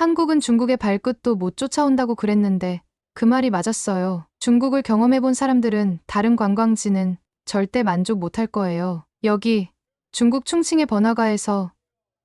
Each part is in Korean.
한국은 중국의 발끝도 못 쫓아온다고 그랬는데 그 말이 맞았어요. 중국을 경험해본 사람들은 다른 관광지는 절대 만족 못할 거예요. 여기 중국 충칭의 번화가에서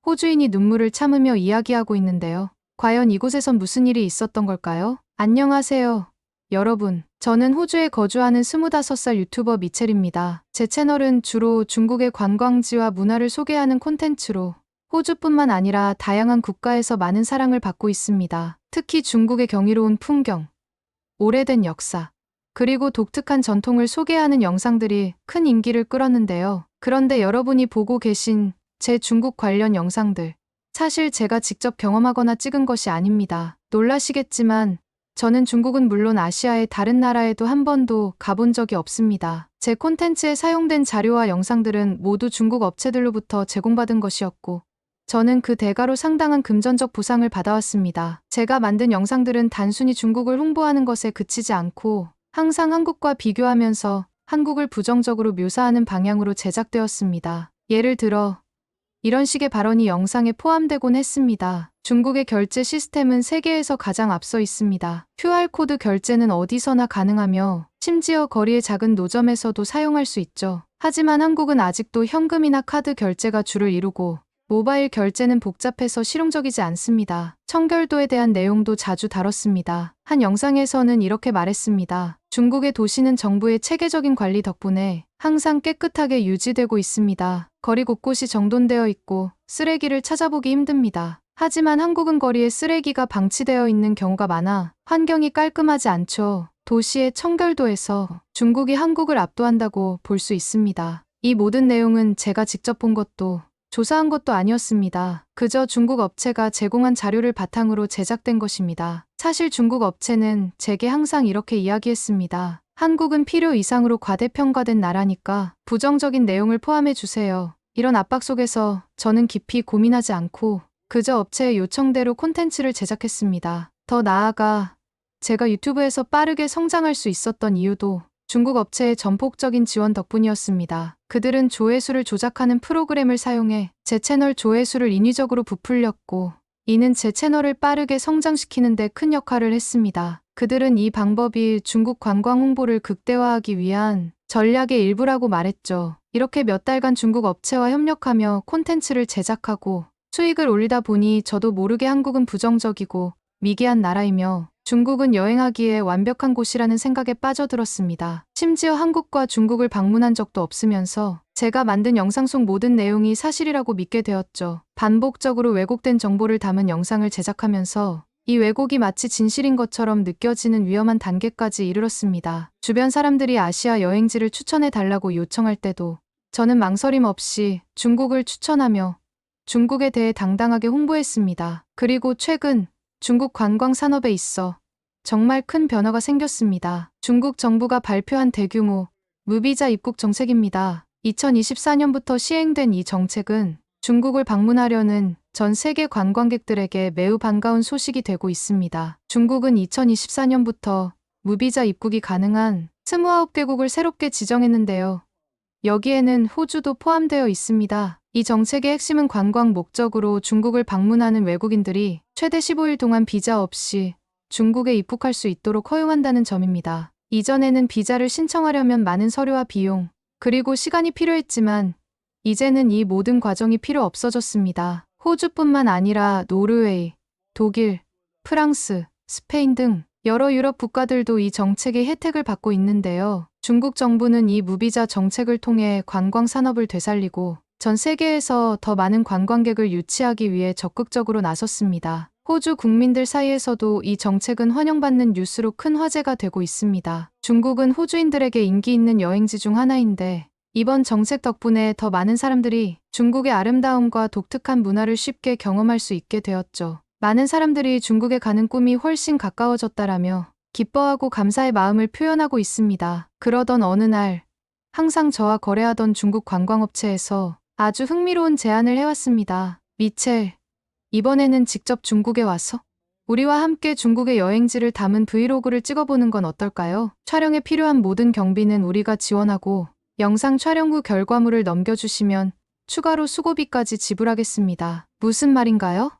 호주인이 눈물을 참으며 이야기하고 있는데요. 과연 이곳에선 무슨 일이 있었던 걸까요? 안녕하세요. 여러분, 저는 호주에 거주하는 25살 유튜버 미첼입니다. 제 채널은 주로 중국의 관광지와 문화를 소개하는 콘텐츠로 호주뿐만 아니라 다양한 국가에서 많은 사랑을 받고 있습니다. 특히 중국의 경이로운 풍경, 오래된 역사, 그리고 독특한 전통을 소개하는 영상들이 큰 인기를 끌었는데요. 그런데 여러분이 보고 계신 제 중국 관련 영상들, 사실 제가 직접 경험하거나 찍은 것이 아닙니다. 놀라시겠지만 저는 중국은 물론 아시아의 다른 나라에도 한 번도 가본 적이 없습니다. 제 콘텐츠에 사용된 자료와 영상들은 모두 중국 업체들로부터 제공받은 것이었고, 저는 그 대가로 상당한 금전적 보상을 받아왔습니다. 제가 만든 영상들은 단순히 중국을 홍보하는 것에 그치지 않고 항상 한국과 비교하면서 한국을 부정적으로 묘사하는 방향으로 제작되었습니다. 예를 들어, 이런 식의 발언이 영상에 포함되곤 했습니다. 중국의 결제 시스템은 세계에서 가장 앞서 있습니다. QR코드 결제는 어디서나 가능하며 심지어 거리의 작은 노점에서도 사용할 수 있죠. 하지만 한국은 아직도 현금이나 카드 결제가 주를 이루고 모바일 결제는 복잡해서 실용적이지 않습니다. 청결도에 대한 내용도 자주 다뤘습니다. 한 영상에서는 이렇게 말했습니다. 중국의 도시는 정부의 체계적인 관리 덕분에 항상 깨끗하게 유지되고 있습니다. 거리 곳곳이 정돈되어 있고 쓰레기를 찾아보기 힘듭니다. 하지만 한국은 거리에 쓰레기가 방치되어 있는 경우가 많아 환경이 깔끔하지 않죠. 도시의 청결도에서 중국이 한국을 압도한다고 볼 수 있습니다. 이 모든 내용은 제가 직접 본 것도 조사한 것도 아니었습니다. 그저 중국 업체가 제공한 자료를 바탕으로 제작된 것입니다. 사실 중국 업체는 제게 항상 이렇게 이야기했습니다. 한국은 필요 이상으로 과대평가된 나라니까 부정적인 내용을 포함해 주세요. 이런 압박 속에서 저는 깊이 고민하지 않고 그저 업체의 요청대로 콘텐츠를 제작했습니다. 더 나아가 제가 유튜브에서 빠르게 성장할 수 있었던 이유도 중국 업체의 전폭적인 지원 덕분이었습니다. 그들은 조회수를 조작하는 프로그램을 사용해 제 채널 조회수를 인위적으로 부풀렸고 이는 제 채널을 빠르게 성장시키는 데 큰 역할을 했습니다. 그들은 이 방법이 중국 관광 홍보를 극대화하기 위한 전략의 일부라고 말했죠. 이렇게 몇 달간 중국 업체와 협력하며 콘텐츠를 제작하고 수익을 올리다 보니 저도 모르게 한국은 부정적이고 미개한 나라이며 중국은 여행하기에 완벽한 곳이라는 생각에 빠져들었습니다. 심지어 한국과 중국을 방문한 적도 없으면서 제가 만든 영상 속 모든 내용이 사실이라고 믿게 되었죠. 반복적으로 왜곡된 정보를 담은 영상을 제작하면서 이 왜곡이 마치 진실인 것처럼 느껴지는 위험한 단계까지 이르렀습니다. 주변 사람들이 아시아 여행지를 추천해 달라고 요청할 때도 저는 망설임 없이 중국을 추천하며 중국에 대해 당당하게 홍보했습니다. 그리고 최근 중국 관광 산업에 있어 정말 큰 변화가 생겼습니다. 중국 정부가 발표한 대규모 무비자 입국 정책입니다. 2024년부터 시행된 이 정책은 중국을 방문하려는 전 세계 관광객들에게 매우 반가운 소식이 되고 있습니다. 중국은 2024년부터 무비자 입국이 가능한 29개국을 새롭게 지정했는데요. 여기에는 호주도 포함되어 있습니다. 이 정책의 핵심은 관광 목적으로 중국을 방문하는 외국인들이 최대 15일 동안 비자 없이 중국에 입국할 수 있도록 허용한다는 점입니다. 이전에는 비자를 신청하려면 많은 서류와 비용, 그리고 시간이 필요했지만 이제는 이 모든 과정이 필요 없어졌습니다. 호주뿐만 아니라 노르웨이, 독일, 프랑스, 스페인 등 여러 유럽 국가들도 이 정책의 혜택을 받고 있는데요. 중국 정부는 이 무비자 정책을 통해 관광 산업을 되살리고 전 세계에서 더 많은 관광객을 유치하기 위해 적극적으로 나섰습니다. 호주 국민들 사이에서도 이 정책은 환영받는 뉴스로 큰 화제가 되고 있습니다. 중국은 호주인들에게 인기 있는 여행지 중 하나인데 이번 정책 덕분에 더 많은 사람들이 중국의 아름다움과 독특한 문화를 쉽게 경험할 수 있게 되었죠. 많은 사람들이 중국에 가는 꿈이 훨씬 가까워졌다라며 기뻐하고 감사의 마음을 표현하고 있습니다. 그러던 어느 날 항상 저와 거래하던 중국 관광업체에서 아주 흥미로운 제안을 해왔습니다. 미첼, 이번에는 직접 중국에 와서 우리와 함께 중국의 여행지를 담은 브이로그를 찍어보는 건 어떨까요? 촬영에 필요한 모든 경비는 우리가 지원하고 영상 촬영 후 결과물을 넘겨주시면 추가로 수고비까지 지불하겠습니다. 무슨 말인가요?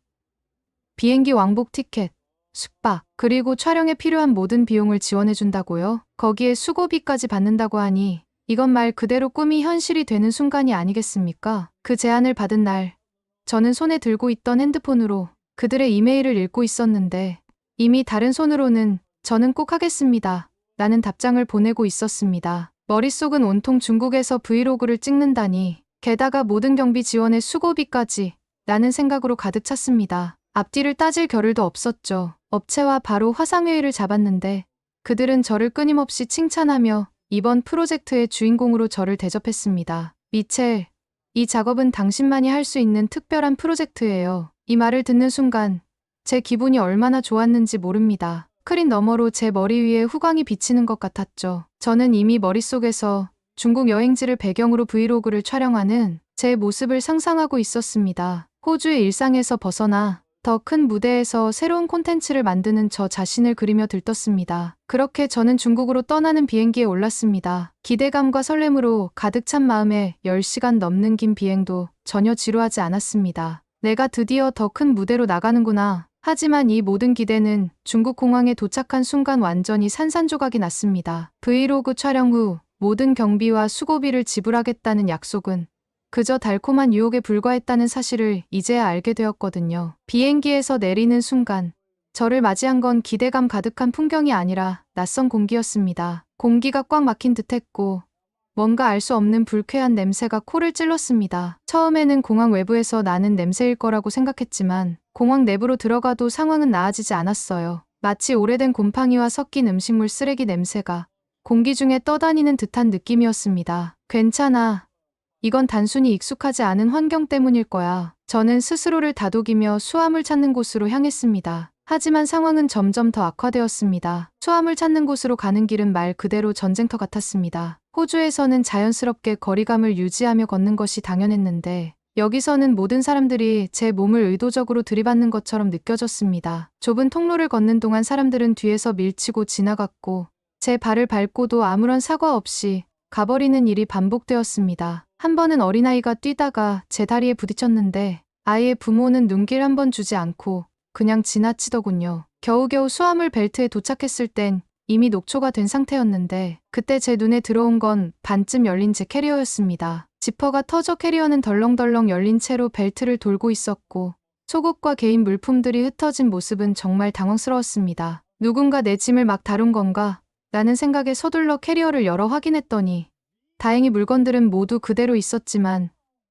비행기 왕복 티켓, 숙박, 그리고 촬영에 필요한 모든 비용을 지원해준다고요? 거기에 수고비까지 받는다고 하니 이건 말 그대로 꿈이 현실이 되는 순간이 아니겠습니까? 그 제안을 받은 날, 저는 손에 들고 있던 핸드폰으로 그들의 이메일을 읽고 있었는데 이미 다른 손으로는 저는 꼭 하겠습니다. 라는 답장을 보내고 있었습니다. 머릿속은 온통 중국에서 브이로그를 찍는다니 게다가 모든 경비 지원의 수고비까지 라는 생각으로 가득 찼습니다. 앞뒤를 따질 겨를도 없었죠. 업체와 바로 화상회의를 잡았는데 그들은 저를 끊임없이 칭찬하며 이번 프로젝트의 주인공으로 저를 대접했습니다. 미첼, 이 작업은 당신만이 할 수 있는 특별한 프로젝트예요. 이 말을 듣는 순간 제 기분이 얼마나 좋았는지 모릅니다. 스크린 너머로 제 머리 위에 후광이 비치는 것 같았죠. 저는 이미 머릿속에서 중국 여행지를 배경으로 브이로그를 촬영하는 제 모습을 상상하고 있었습니다. 호주의 일상에서 벗어나 더 큰 무대에서 새로운 콘텐츠를 만드는 저 자신을 그리며 들떴습니다. 그렇게 저는 중국으로 떠나는 비행기에 올랐습니다. 기대감과 설렘으로 가득 찬 마음에 10시간 넘는 긴 비행도 전혀 지루하지 않았습니다. 내가 드디어 더 큰 무대로 나가는구나. 하지만 이 모든 기대는 중국 공항에 도착한 순간 완전히 산산조각이 났습니다. 브이로그 촬영 후 모든 경비와 수고비를 지불하겠다는 약속은 그저 달콤한 유혹에 불과했다는 사실을 이제야 알게 되었거든요. 비행기에서 내리는 순간 저를 맞이한 건 기대감 가득한 풍경이 아니라 낯선 공기였습니다. 공기가 꽉 막힌 듯했고 뭔가 알 수 없는 불쾌한 냄새가 코를 찔렀습니다. 처음에는 공항 외부에서 나는 냄새일 거라고 생각했지만 공항 내부로 들어가도 상황은 나아지지 않았어요. 마치 오래된 곰팡이와 섞인 음식물 쓰레기 냄새가 공기 중에 떠다니는 듯한 느낌이었습니다. 괜찮아. 이건 단순히 익숙하지 않은 환경 때문일 거야. 저는 스스로를 다독이며 수암을 찾는 곳으로 향했습니다. 하지만 상황은 점점 더 악화되었습니다. 수암을 찾는 곳으로 가는 길은 말 그대로 전쟁터 같았습니다. 호주에서는 자연스럽게 거리감을 유지하며 걷는 것이 당연했는데 여기서는 모든 사람들이 제 몸을 의도적으로 들이받는 것처럼 느껴졌습니다. 좁은 통로를 걷는 동안 사람들은 뒤에서 밀치고 지나갔고 제 발을 밟고도 아무런 사과 없이 가버리는 일이 반복되었습니다. 한 번은 어린아이가 뛰다가 제 다리에 부딪혔는데 아이의 부모는 눈길 한 번 주지 않고 그냥 지나치더군요. 겨우겨우 수화물 벨트에 도착했을 땐 이미 녹초가 된 상태였는데 그때 제 눈에 들어온 건 반쯤 열린 제 캐리어였습니다. 지퍼가 터져 캐리어는 덜렁덜렁 열린 채로 벨트를 돌고 있었고 속옷과 개인 물품들이 흩어진 모습은 정말 당황스러웠습니다. 누군가 내 짐을 막 다룬 건가? 라는 생각에 서둘러 캐리어를 열어 확인했더니 다행히 물건들은 모두 그대로 있었지만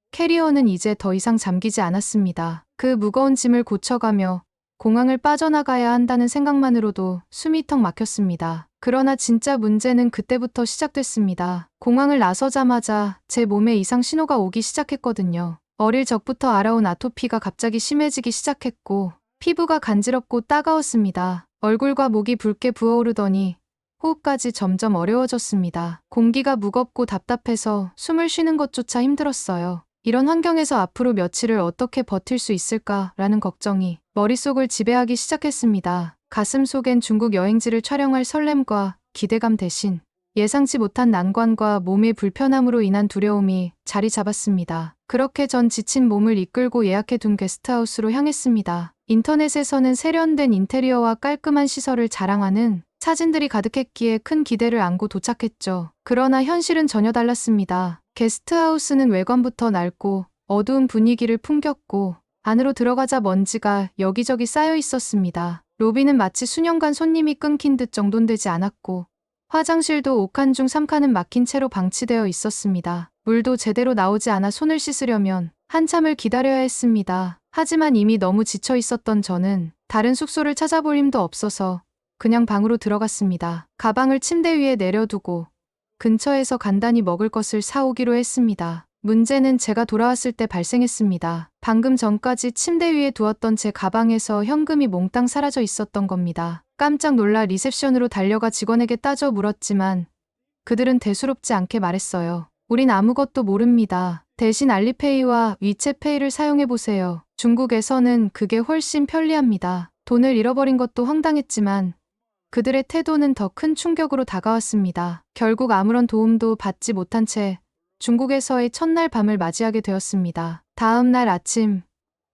캐리어는 이제 더 이상 잠기지 않았습니다. 그 무거운 짐을 고쳐가며 공항을 빠져나가야 한다는 생각만으로도 숨이 턱 막혔습니다. 그러나 진짜 문제는 그때부터 시작됐습니다. 공항을 나서자마자 제 몸에 이상 신호가 오기 시작했거든요. 어릴 적부터 알아온 아토피가 갑자기 심해지기 시작했고 피부가 간지럽고 따가웠습니다. 얼굴과 목이 붉게 부어오르더니 호흡까지 점점 어려워졌습니다. 공기가 무겁고 답답해서 숨을 쉬는 것조차 힘들었어요. 이런 환경에서 앞으로 며칠을 어떻게 버틸 수 있을까라는 걱정이 머릿속을 지배하기 시작했습니다. 가슴 속엔 중국 여행지를 촬영할 설렘과 기대감 대신 예상치 못한 난관과 몸의 불편함으로 인한 두려움이 자리 잡았습니다. 그렇게 전 지친 몸을 이끌고 예약해둔 게스트하우스로 향했습니다. 인터넷에서는 세련된 인테리어와 깔끔한 시설을 자랑하는 사진들이 가득했기에 큰 기대를 안고 도착했죠. 그러나 현실은 전혀 달랐습니다. 게스트하우스는 외관부터 낡고 어두운 분위기를 풍겼고 안으로 들어가자 먼지가 여기저기 쌓여 있었습니다. 로비는 마치 수년간 손님이 끊긴 듯 정돈 되지 않았고 화장실도 5칸 중 3칸은 막힌 채로 방치되어 있었습니다. 물도 제대로 나오지 않아 손을 씻으려면 한참을 기다려야 했습니다. 하지만 이미 너무 지쳐 있었던 저는 다른 숙소를 찾아볼 힘도 없어서 그냥 방으로 들어갔습니다. 가방을 침대 위에 내려두고 근처에서 간단히 먹을 것을 사오기로 했습니다. 문제는 제가 돌아왔을 때 발생했습니다. 방금 전까지 침대 위에 두었던 제 가방에서 현금이 몽땅 사라져 있었던 겁니다. 깜짝 놀라 리셉션으로 달려가 직원에게 따져 물었지만 그들은 대수롭지 않게 말했어요. 우린 아무것도 모릅니다. 대신 알리페이와 위챗페이를 사용해 보세요. 중국에서는 그게 훨씬 편리합니다. 돈을 잃어버린 것도 황당했지만 그들의 태도는 더 큰 충격으로 다가왔습니다. 결국 아무런 도움도 받지 못한 채 중국에서의 첫날 밤을 맞이하게 되었습니다. 다음 날 아침,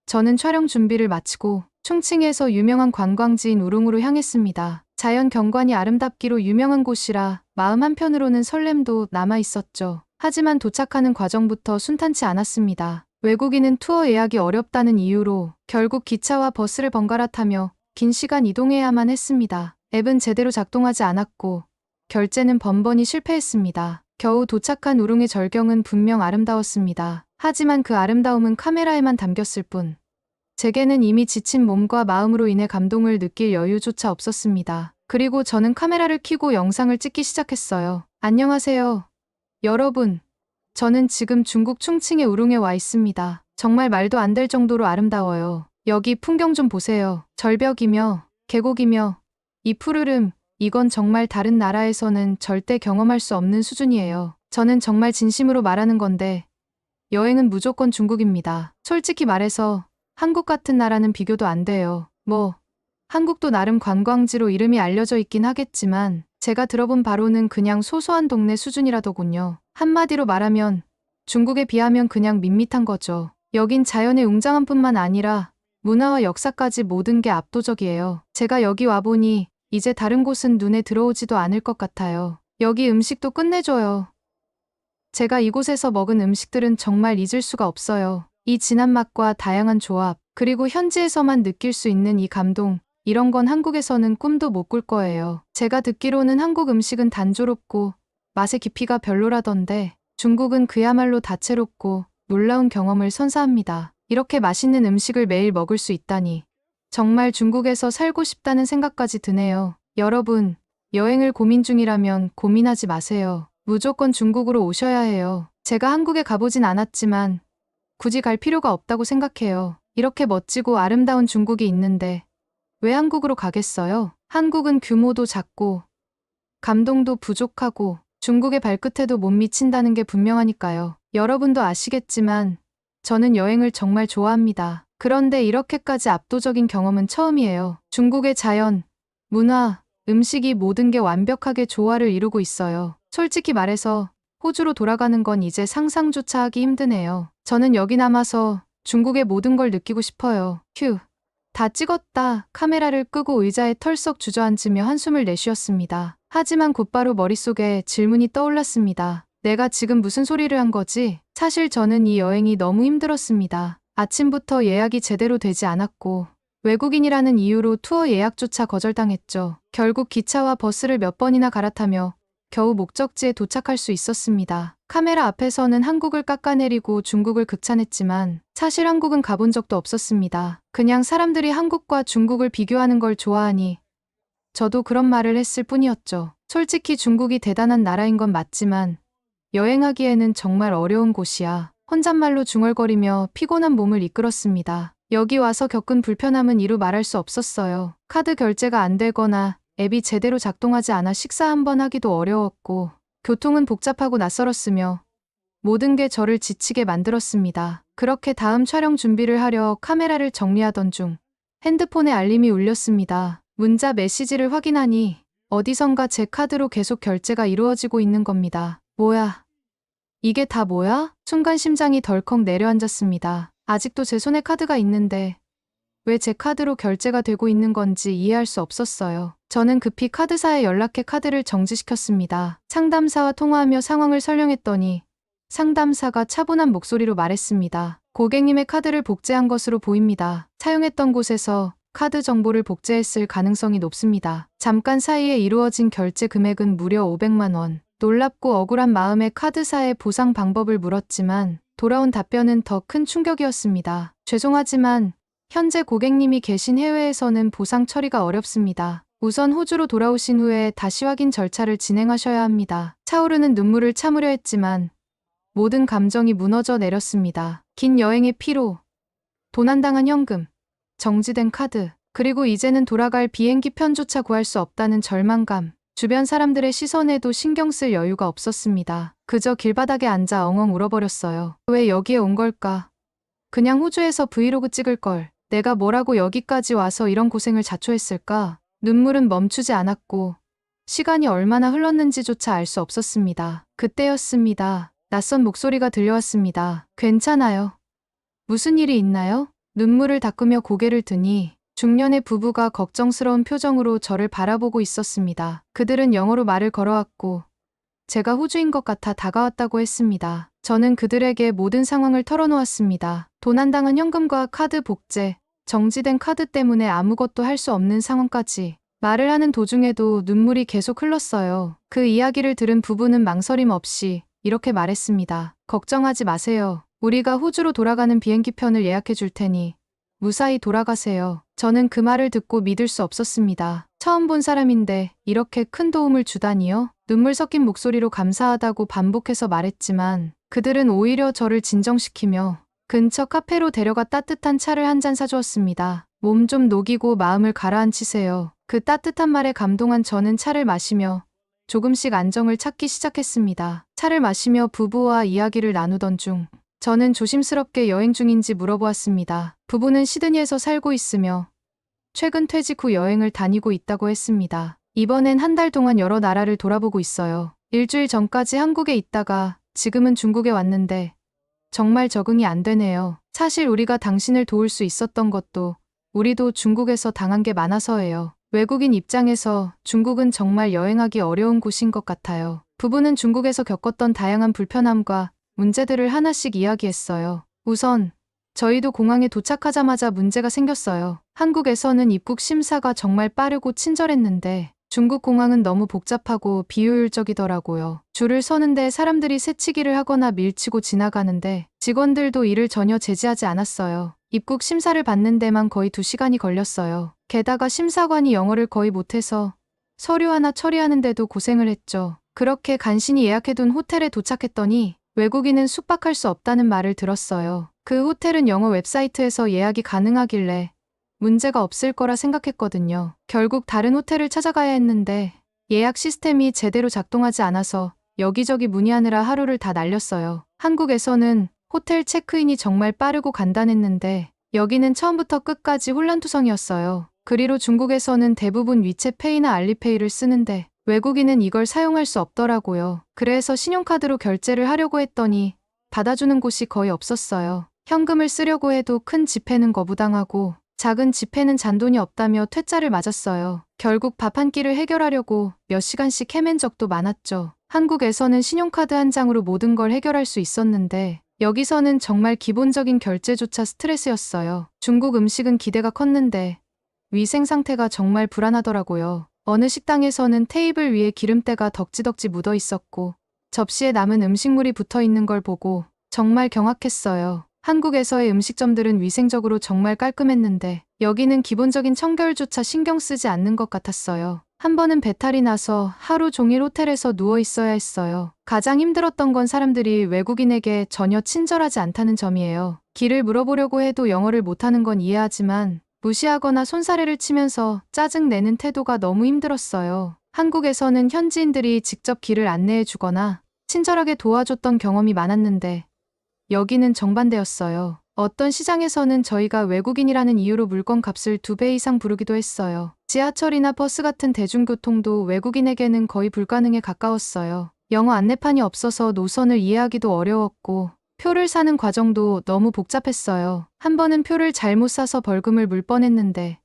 저는 촬영 준비를 마치고 충칭에서 유명한 관광지인 우릉으로 향했습니다. 자연 경관이 아름답기로 유명한 곳이라 마음 한편으로는 설렘도 남아 있었죠. 하지만 도착하는 과정부터 순탄치 않았습니다. 외국인은 투어 예약이 어렵다는 이유로 결국 기차와 버스를 번갈아 타며 긴 시간 이동해야만 했습니다. 앱은 제대로 작동하지 않았고 결제는 번번이 실패했습니다. 겨우 도착한 우릉의 절경은 분명 아름다웠습니다. 하지만 그 아름다움은 카메라에만 담겼을 뿐 제게는 이미 지친 몸과 마음으로 인해 감동을 느낄 여유조차 없었습니다. 그리고 저는 카메라를 켜고 영상을 찍기 시작했어요. 안녕하세요. 여러분. 저는 지금 중국 충칭의 우릉에 와 있습니다. 정말 말도 안 될 정도로 아름다워요. 여기 풍경 좀 보세요. 절벽이며 계곡이며 이 푸르름, 이건 정말 다른 나라에서는 절대 경험할 수 없는 수준이에요. 저는 정말 진심으로 말하는 건데 여행은 무조건 중국입니다. 솔직히 말해서 한국 같은 나라는 비교도 안 돼요. 뭐, 한국도 나름 관광지로 이름이 알려져 있긴 하겠지만, 제가 들어본 바로는 그냥 소소한 동네 수준이라더군요. 한마디로 말하면, 중국에 비하면 그냥 밋밋한 거죠. 여긴 자연의 웅장함 뿐만 아니라, 문화와 역사까지 모든 게 압도적이에요. 제가 여기 와보니, 이제 다른 곳은 눈에 들어오지도 않을 것 같아요. 여기 음식도 끝내줘요. 제가 이곳에서 먹은 음식들은 정말 잊을 수가 없어요. 이 진한 맛과 다양한 조합, 그리고 현지에서만 느낄 수 있는 이 감동, 이런 건 한국에서는 꿈도 못 꿀 거예요. 제가 듣기로는 한국 음식은 단조롭고 맛의 깊이가 별로라던데 중국은 그야말로 다채롭고 놀라운 경험을 선사합니다. 이렇게 맛있는 음식을 매일 먹을 수 있다니 정말 중국에서 살고 싶다는 생각까지 드네요. 여러분, 여행을 고민 중이라면 고민하지 마세요. 무조건 중국으로 오셔야 해요. 제가 한국에 가보진 않았지만 굳이 갈 필요가 없다고 생각해요. 이렇게 멋지고 아름다운 중국이 있는데 왜 한국으로 가겠어요? 한국은 규모도 작고 감동도 부족하고 중국의 발끝에도 못 미친다는 게 분명하니까요. 여러분도 아시겠지만 저는 여행을 정말 좋아합니다. 그런데 이렇게까지 압도적인 경험은 처음이에요. 중국의 자연, 문화, 음식이 모든 게 완벽하게 조화를 이루고 있어요. 솔직히 말해서 호주로 돌아가는 건 이제 상상조차 하기 힘드네요. 저는 여기 남아서 중국의 모든 걸 느끼고 싶어요. 휴. 다 찍었다. 카메라를 끄고 의자에 털썩 주저앉으며 한숨을 내쉬었습니다. 하지만 곧바로 머릿속에 질문이 떠올랐습니다. 내가 지금 무슨 소리를 한 거지? 사실 저는 이 여행이 너무 힘들었습니다. 아침부터 예약이 제대로 되지 않았고 외국인이라는 이유로 투어 예약조차 거절당했죠. 결국 기차와 버스를 몇 번이나 갈아타며 겨우 목적지에 도착할 수 있었습니다. 카메라 앞에서는 한국을 깎아내리고 중국을 극찬했지만 사실 한국은 가본 적도 없었습니다. 그냥 사람들이 한국과 중국을 비교하는 걸 좋아하니 저도 그런 말을 했을 뿐이었죠. 솔직히 중국이 대단한 나라인 건 맞지만 여행하기에는 정말 어려운 곳이야. 혼잣말로 중얼거리며 피곤한 몸을 이끌었습니다. 여기 와서 겪은 불편함은 이루 말할 수 없었어요. 카드 결제가 안 되거나 앱이 제대로 작동하지 않아 식사 한 번 하기도 어려웠고 교통은 복잡하고 낯설었으며 모든 게 저를 지치게 만들었습니다. 그렇게 다음 촬영 준비를 하려 카메라를 정리하던 중 핸드폰에 알림이 울렸습니다. 문자 메시지를 확인하니 어디선가 제 카드로 계속 결제가 이루어지고 있는 겁니다. 뭐야? 이게 다 뭐야? 순간 심장이 덜컥 내려앉았습니다. 아직도 제 손에 카드가 있는데 왜 제 카드로 결제가 되고 있는 건지 이해할 수 없었어요. 저는 급히 카드사에 연락해 카드를 정지시켰습니다. 상담사와 통화하며 상황을 설명했더니 상담사가 차분한 목소리로 말했습니다. 고객님의 카드를 복제한 것으로 보입니다. 사용했던 곳에서 카드 정보를 복제했을 가능성이 높습니다. 잠깐 사이에 이루어진 결제 금액은 무려 500만 원. 놀랍고 억울한 마음에 카드사의 보상 방법을 물었지만 돌아온 답변은 더 큰 충격이었습니다. 죄송하지만 현재 고객님이 계신 해외에서는 보상 처리가 어렵습니다. 우선 호주로 돌아오신 후에 다시 확인 절차를 진행하셔야 합니다. 차오르는 눈물을 참으려 했지만 모든 감정이 무너져 내렸습니다. 긴 여행의 피로, 도난당한 현금, 정지된 카드, 그리고 이제는 돌아갈 비행기 편조차 구할 수 없다는 절망감, 주변 사람들의 시선에도 신경 쓸 여유가 없었습니다. 그저 길바닥에 앉아 엉엉 울어버렸어요. 왜 여기에 온 걸까? 그냥 호주에서 브이로그 찍을 걸. 내가 뭐라고 여기까지 와서 이런 고생을 자초했을까? 눈물은 멈추지 않았고 시간이 얼마나 흘렀는지조차 알 수 없었습니다. 그때였습니다. 낯선 목소리가 들려왔습니다. 괜찮아요. 무슨 일이 있나요? 눈물을 닦으며 고개를 드니 중년의 부부가 걱정스러운 표정으로 저를 바라보고 있었습니다. 그들은 영어로 말을 걸어왔고 제가 호주인 것 같아 다가왔다고 했습니다. 저는 그들에게 모든 상황을 털어놓았습니다. 도난당한 현금과 카드 복제, 정지된 카드 때문에 아무것도 할 수 없는 상황까지 말을 하는 도중에도 눈물이 계속 흘렀어요. 그 이야기를 들은 부부는 망설임 없이 이렇게 말했습니다. 걱정하지 마세요. 우리가 호주로 돌아가는 비행기 편을 예약해 줄 테니 무사히 돌아가세요. 저는 그 말을 듣고 믿을 수 없었습니다. 처음 본 사람인데 이렇게 큰 도움을 주다니요? 눈물 섞인 목소리로 감사하다고 반복해서 말했지만 그들은 오히려 저를 진정시키며 근처 카페로 데려가 따뜻한 차를 한 잔 사주었습니다. 몸 좀 녹이고 마음을 가라앉히세요. 그 따뜻한 말에 감동한 저는 차를 마시며 조금씩 안정을 찾기 시작했습니다. 차를 마시며 부부와 이야기를 나누던 중 저는 조심스럽게 여행 중인지 물어보았습니다. 부부는 시드니에서 살고 있으며 최근 퇴직 후 여행을 다니고 있다고 했습니다. 이번엔 한 달 동안 여러 나라를 돌아보고 있어요. 일주일 전까지 한국에 있다가 지금은 중국에 왔는데 정말 적응이 안 되네요. 사실 우리가 당신을 도울 수 있었던 것도 우리도 중국에서 당한 게 많아서예요. 외국인 입장에서 중국은 정말 여행하기 어려운 곳인 것 같아요. 부부는 중국에서 겪었던 다양한 불편함과 문제들을 하나씩 이야기했어요. 우선 저희도 공항에 도착하자마자 문제가 생겼어요. 한국에서는 입국 심사가 정말 빠르고 친절했는데 중국 공항은 너무 복잡하고 비효율적이더라고요. 줄을 서는데 사람들이 새치기를 하거나 밀치고 지나가는데 직원들도 이를 전혀 제지하지 않았어요. 입국 심사를 받는 데만 거의 2시간이 걸렸어요. 게다가 심사관이 영어를 거의 못해서 서류 하나 처리하는데도 고생을 했죠. 그렇게 간신히 예약해둔 호텔에 도착했더니 외국인은 숙박할 수 없다는 말을 들었어요. 그 호텔은 영어 웹사이트에서 예약이 가능하길래 문제가 없을 거라 생각했거든요. 결국 다른 호텔을 찾아가야 했는데 예약 시스템이 제대로 작동하지 않아서 여기저기 문의하느라 하루를 다 날렸어요. 한국에서는 호텔 체크인이 정말 빠르고 간단했는데 여기는 처음부터 끝까지 혼란투성이었어요. 그리로 중국에서는 대부분 위챗페이나 알리페이를 쓰는데 외국인은 이걸 사용할 수 없더라고요. 그래서 신용카드로 결제를 하려고 했더니 받아주는 곳이 거의 없었어요. 현금을 쓰려고 해도 큰 지폐는 거부당하고 작은 지폐는 잔돈이 없다며 퇴짜를 맞았어요. 결국 밥 한 끼를 해결하려고 몇 시간씩 헤맨 적도 많았죠. 한국에서는 신용카드 한 장으로 모든 걸 해결할 수 있었는데 여기서는 정말 기본적인 결제조차 스트레스였어요. 중국 음식은 기대가 컸는데 위생 상태가 정말 불안하더라고요. 어느 식당에서는 테이블 위에 기름때가 덕지덕지 묻어 있었고 접시에 남은 음식물이 붙어 있는 걸 보고 정말 경악했어요. 한국에서의 음식점들은 위생적으로 정말 깔끔했는데 여기는 기본적인 청결조차 신경 쓰지 않는 것 같았어요. 한 번은 배탈이 나서 하루 종일 호텔에서 누워 있어야 했어요. 가장 힘들었던 건 사람들이 외국인에게 전혀 친절하지 않다는 점이에요. 길을 물어보려고 해도 영어를 못하는 건 이해하지만 무시하거나 손사래를 치면서 짜증 내는 태도가 너무 힘들었어요. 한국에서는 현지인들이 직접 길을 안내해 주거나 친절하게 도와줬던 경험이 많았는데 여기는 정반대였어요. 어떤 시장에서는 저희가 외국인이라는 이유로 물건 값을 두 배 이상 부르기도 했어요. 지하철이나 버스 같은 대중교통도 외국인에게는 거의 불가능에 가까웠어요. 영어 안내판이 없어서 노선을 이해하기도 어려웠고 표를 사는 과정도 너무 복잡했어요. 한 번은 표를 잘못 사서 벌금을 물 뻔했는데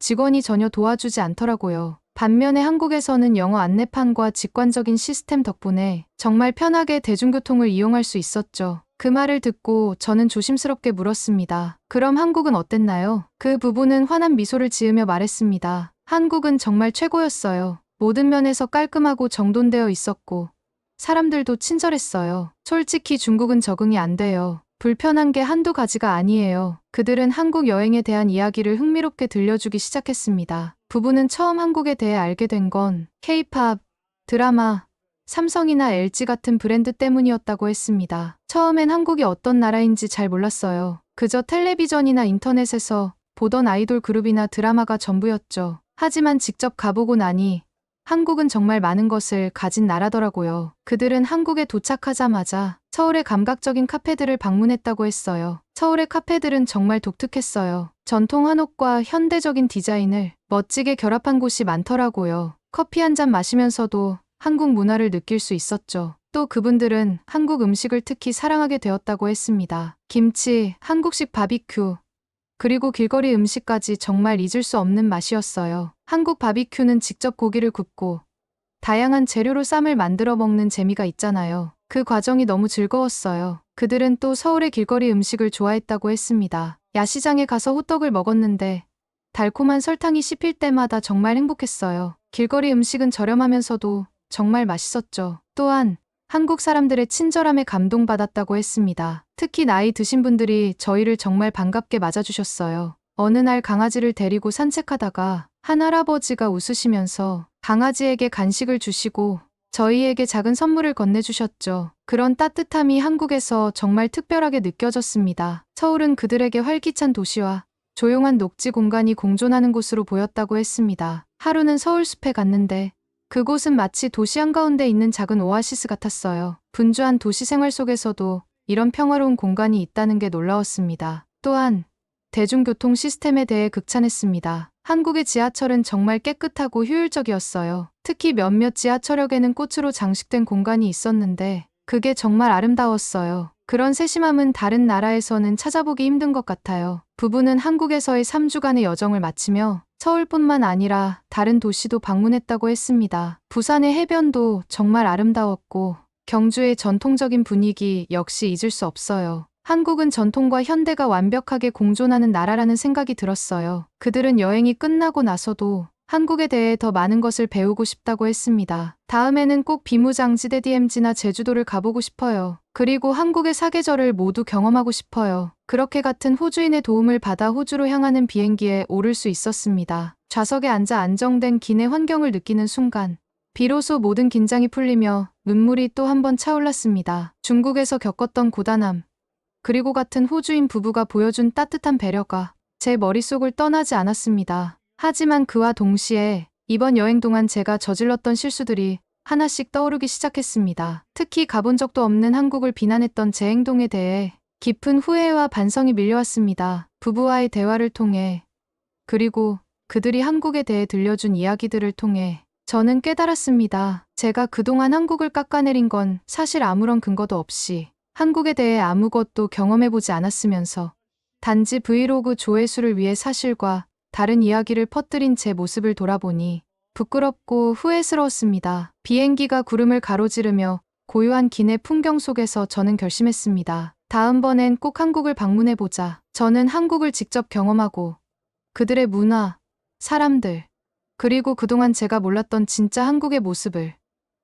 직원이 전혀 도와주지 않더라고요. 반면에 한국에서는 영어 안내판과 직관적인 시스템 덕분에 정말 편하게 대중교통을 이용할 수 있었죠. 그 말을 듣고 저는 조심스럽게 물었습니다. 그럼 한국은 어땠나요? 그 부부는 환한 미소를 지으며 말했습니다. 한국은 정말 최고였어요. 모든 면에서 깔끔하고 정돈되어 있었고 사람들도 친절했어요. 솔직히 중국은 적응이 안 돼요. 불편한 게 한두 가지가 아니에요. 그들은 한국 여행에 대한 이야기를 흥미롭게 들려주기 시작했습니다. 부부는 처음 한국에 대해 알게 된건 K-팝, 드라마, 삼성이나 LG 같은 브랜드 때문이었다고 했습니다. 처음엔 한국이 어떤 나라인지 잘 몰랐어요. 그저 텔레비전이나 인터넷에서 보던 아이돌 그룹이나 드라마가 전부였죠. 하지만 직접 가보고 나니 한국은 정말 많은 것을 가진 나라더라고요. 그들은 한국에 도착하자마자 서울의 감각적인 카페들을 방문했다고 했어요. 서울의 카페들은 정말 독특했어요. 전통 한옥과 현대적인 디자인을 멋지게 결합한 곳이 많더라고요. 커피 한 잔 마시면서도 한국 문화를 느낄 수 있었죠. 또 그분들은 한국 음식을 특히 사랑하게 되었다고 했습니다. 김치, 한국식 바비큐, 그리고 길거리 음식까지 정말 잊을 수 없는 맛이었어요. 한국 바비큐는 직접 고기를 굽고 다양한 재료로 쌈을 만들어 먹는 재미가 있잖아요. 그 과정이 너무 즐거웠어요. 그들은 또 서울의 길거리 음식을 좋아했다고 했습니다. 야시장에 가서 호떡을 먹었는데 달콤한 설탕이 씹힐 때마다 정말 행복했어요. 길거리 음식은 저렴하면서도 정말 맛있었죠. 또한 한국 사람들의 친절함에 감동받았다고 했습니다. 특히 나이 드신 분들이 저희를 정말 반갑게 맞아주셨어요. 어느 날 강아지를 데리고 산책하다가 한 할아버지가 웃으시면서 강아지에게 간식을 주시고 저희에게 작은 선물을 건네주셨죠. 그런 따뜻함이 한국에서 정말 특별하게 느껴졌습니다. 서울은 그들에게 활기찬 도시와 조용한 녹지 공간이 공존하는 곳으로 보였다고 했습니다. 하루는 서울숲에 갔는데 그곳은 마치 도시 한가운데 있는 작은 오아시스 같았어요. 분주한 도시 생활 속에서도 이런 평화로운 공간이 있다는 게 놀라웠습니다. 또한 대중교통 시스템에 대해 극찬했습니다. 한국의 지하철은 정말 깨끗하고 효율적이었어요. 특히 몇몇 지하철역에는 꽃으로 장식된 공간이 있었는데 그게 정말 아름다웠어요. 그런 세심함은 다른 나라에서는 찾아보기 힘든 것 같아요. 부부는 한국에서의 3주간의 여정을 마치며 서울뿐만 아니라 다른 도시도 방문했다고 했습니다. 부산의 해변도 정말 아름다웠고 경주의 전통적인 분위기 역시 잊을 수 없어요. 한국은 전통과 현대가 완벽하게 공존하는 나라라는 생각이 들었어요. 그들은 여행이 끝나고 나서도 한국에 대해 더 많은 것을 배우고 싶다고 했습니다. 다음에는 꼭 비무장지대 DMZ나 제주도를 가보고 싶어요. 그리고 한국의 사계절을 모두 경험하고 싶어요. 그렇게 같은 호주인의 도움을 받아 호주로 향하는 비행기에 오를 수 있었습니다. 좌석에 앉아 안정된 기내 환경을 느끼는 순간 비로소 모든 긴장이 풀리며 눈물이 또 한 번 차올랐습니다. 중국에서 겪었던 고단함, 그리고 같은 호주인 부부가 보여준 따뜻한 배려가 제 머릿속을 떠나지 않았습니다. 하지만 그와 동시에 이번 여행 동안 제가 저질렀던 실수들이 하나씩 떠오르기 시작했습니다. 특히 가본 적도 없는 한국을 비난했던 제 행동에 대해 깊은 후회와 반성이 밀려왔습니다. 부부와의 대화를 통해 그리고 그들이 한국에 대해 들려준 이야기들을 통해 저는 깨달았습니다. 제가 그동안 한국을 깎아내린 건 사실 아무런 근거도 없이 한국에 대해 아무것도 경험해보지 않았으면서 단지 브이로그 조회수를 위해 사실과 다른 이야기를 퍼뜨린 제 모습을 돌아보니 부끄럽고 후회스러웠습니다. 비행기가 구름을 가로지르며 고요한 기내 풍경 속에서 저는 결심했습니다. 다음번엔 꼭 한국을 방문해보자. 저는 한국을 직접 경험하고 그들의 문화, 사람들, 그리고 그동안 제가 몰랐던 진짜 한국의 모습을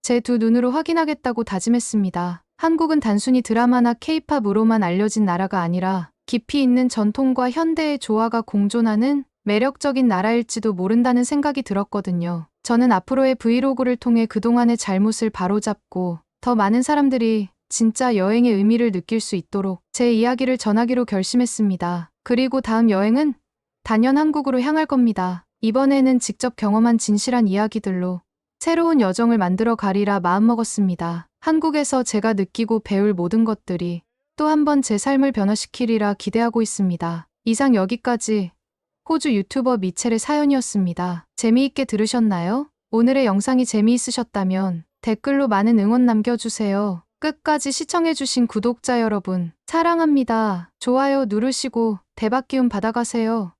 제 두 눈으로 확인하겠다고 다짐했습니다. 한국은 단순히 드라마나 케이팝으로만 알려진 나라가 아니라 깊이 있는 전통과 현대의 조화가 공존하는 매력적인 나라일지도 모른다는 생각이 들었거든요. 저는 앞으로의 브이로그를 통해 그동안의 잘못을 바로잡고 더 많은 사람들이 진짜 여행의 의미를 느낄 수 있도록 제 이야기를 전하기로 결심했습니다. 그리고 다음 여행은 단연 한국으로 향할 겁니다. 이번에는 직접 경험한 진실한 이야기들로 새로운 여정을 만들어 가리라 마음먹었습니다. 한국에서 제가 느끼고 배울 모든 것들이 또 한 번 제 삶을 변화시키리라 기대하고 있습니다. 이상 여기까지 호주 유튜버 미첼의 사연이었습니다. 재미있게 들으셨나요? 오늘의 영상이 재미있으셨다면 댓글로 많은 응원 남겨주세요. 끝까지 시청해주신 구독자 여러분, 사랑합니다. 좋아요 누르시고 대박 기운 받아가세요.